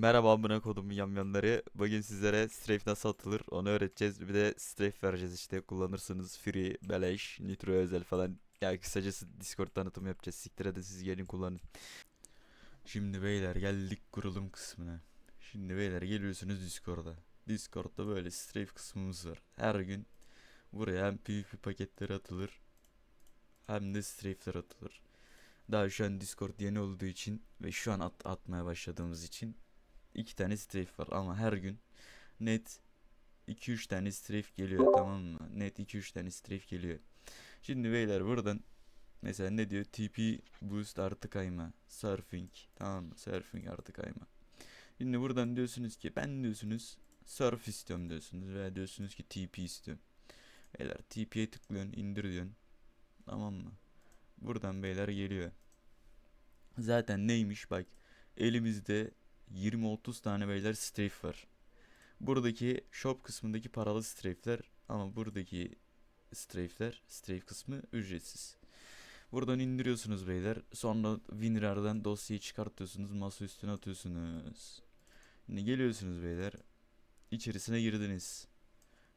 Merhaba amına kodumun yamyamları. Bugün sizlere strafe nasıl atılır onu öğreteceğiz. Bir de strafe vereceğiz işte kullanırsınız. Free, beleş, nitro özel falan. Yani kısacası Discord tanıtımı yapacağız. Siktir hadi siz gelin kullanın. Şimdi beyler geldik kurulum kısmına. Şimdi beyler geliyorsunuz Discord'a. Discord'da böyle strafe kısmımız var. Her gün buraya hem PvP paketleri atılır hem de strafe'ler atılır. Daha şu an Discord yeni olduğu için ve şu an at atmaya başladığımız için iki tane strafe var ama her gün net 2-3 tane strafe geliyor tamam mı? Net 2-3 tane strafe geliyor. Şimdi beyler buradan mesela ne diyor? TP boost artı kayma. Surfing. Tamam mı? Surfing artı kayma. Şimdi buradan diyorsunuz ki ben diyorsunuz surf istiyorum diyorsunuz veya diyorsunuz ki TP istiyorum. Beyler TP'ye tıklıyorsun indir diyorsun. Tamam mı? Buradan beyler geliyor. Zaten neymiş bak elimizde 20-30 tane beyler strafe var. Buradaki shop kısmındaki paralı strafe'ler ama buradaki strafe'ler, strafe kısmı ücretsiz. Buradan indiriyorsunuz beyler. Sonra WinRAR'dan dosyayı çıkartıyorsunuz. Masa üstüne atıyorsunuz. Şimdi geliyorsunuz beyler. İçerisine girdiniz.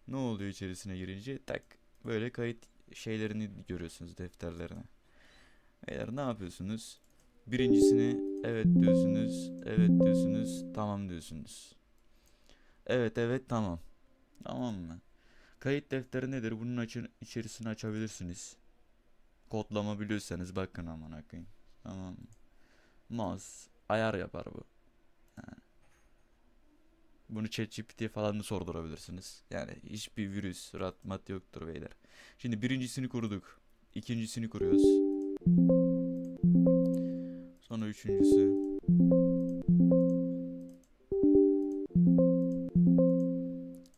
Ne oluyor içerisine girince? Tak. Böyle kayıt şeylerini görüyorsunuz defterlerine. Beyler ne yapıyorsunuz? Birincisini evet diyorsunuz. Evet diyorsunuz. Tamam diyorsunuz. Evet evet tamam. Tamam mı? Kayıt defteri nedir? Bunun açın, içerisini açabilirsiniz. Kodlama biliyorsanız bakın aman koyayım. Tamam mı? Mouse ayar yapar bu. Bunu ChatGPT'ye falan da sordurabilirsiniz. Yani hiçbir virüs, rat mat yoktur beyler. Şimdi birincisini kurduk. İkincisini kuruyoruz. Sonra üçüncüsü.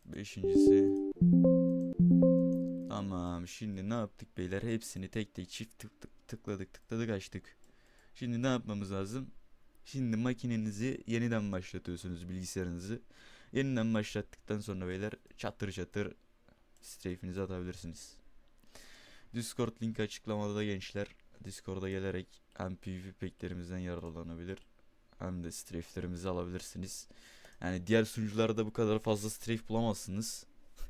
Beşincisi. Tamam şimdi ne yaptık beyler? Hepsini tek tek çift tık tık tıkladık tıkladık açtık. Şimdi ne yapmamız lazım? Şimdi makinenizi yeniden başlatıyorsunuz bilgisayarınızı. Yeniden başlattıktan sonra beyler çatır çatır strafe'inizi atabilirsiniz. Discord linki açıklamada da gençler. Discord'a gelerek hem PvP pack'lerimizden yararlanabilir hem de strafe'lerimizi alabilirsiniz. Yani diğer sunucularda bu kadar fazla strafe bulamazsınız.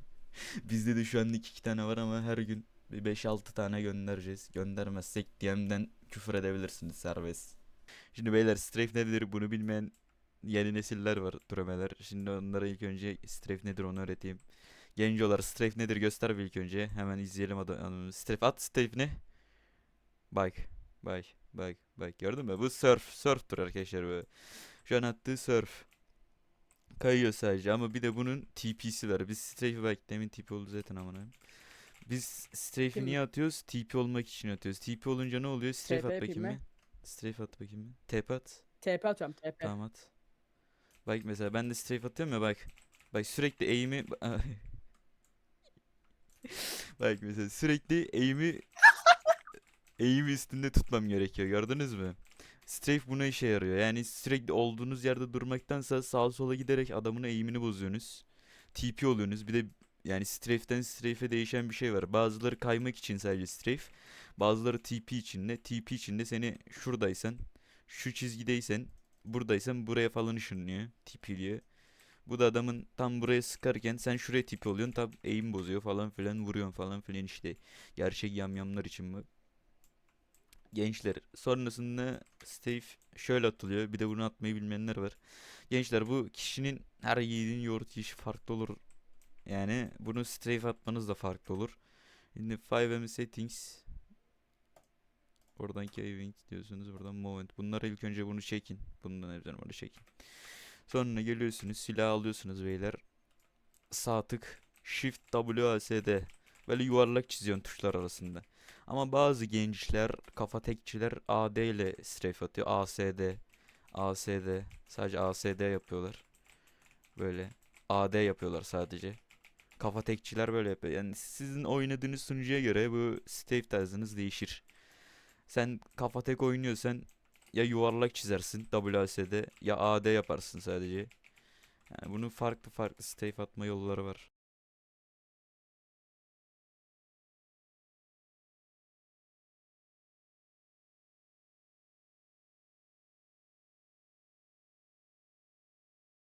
Bizde de şu an iki tane var ama her gün bir 5-6 tane göndereceğiz. Göndermezsek DM'den küfür edebilirsiniz serbest. Şimdi beyler strafe nedir bunu bilmeyen yeni nesiller var türemeler. Şimdi onlara ilk önce strafe nedir onu öğreteyim. Gencolar strafe nedir göster bir ilk önce. Hemen izleyelim adamı. Strafe at strafe ne? Bak. Bak. Bak. Bak gördün mü? Bu surf. Surf'tur arkadaşlar bu. Şu an attığı surf. Kayıyor sadece ama bir de bunun TP'si var. Biz strafe bak demin TP oldu zaten amına. Biz strafe'i niye atıyoruz? TP olmak için atıyoruz. TP olunca ne oluyor? Strafe TP at bakayım mı? Strafe at bakayım bir. TP at. TP atıyorum TP. Tamam at. Bak mesela ben de strafe atıyorum ya bak. Bak sürekli eğimi Bak mesela sürekli eğimi eğimi üstünde tutmam gerekiyor. Gördünüz mü? Strafe buna işe yarıyor. Yani sürekli olduğunuz yerde durmaktansa sağa sola giderek adamın eğimini bozuyorsunuz. TP oluyorsunuz. Bir de yani strafe'den strafe'e değişen bir şey var. Bazıları kaymak için sadece strafe. Bazıları TP için de. TP için de seni şuradaysan, şu çizgideysen, buradaysan buraya falan ışınlıyor. TP'liyor. Bu da adamın tam buraya sıkarken sen şuraya tipi oluyorsun. Tam eğim bozuyor falan filan vuruyorsun falan filan işte. Gerçek yamyamlar için bu. Gençler sonrasında Steve şöyle atılıyor. Bir de bunu atmayı bilmeyenler var. Gençler bu kişinin her yiğidin yoğurt yiyişi farklı olur. Yani bunu strafe atmanız da farklı olur. Şimdi 5M settings Oradan caving diyorsunuz. Buradan movement. Bunları ilk önce bunu çekin. Bundan hepsini bunu çekin. Sonra geliyorsunuz silah alıyorsunuz beyler. Sağ tık Shift WASD. Böyle yuvarlak çiziyorsun tuşlar arasında. Ama bazı gençler, kafa tekçiler AD ile strafe atıyor. ASD. ASD. Sadece ASD yapıyorlar. Böyle. AD yapıyorlar sadece. Kafa tekçiler böyle yapıyor. Yani sizin oynadığınız sunucuya göre bu strafe tarzınız değişir. Sen kafa tek oynuyorsan ya yuvarlak çizersin WASD ya AD yaparsın sadece. Yani bunun farklı farklı strafe atma yolları var.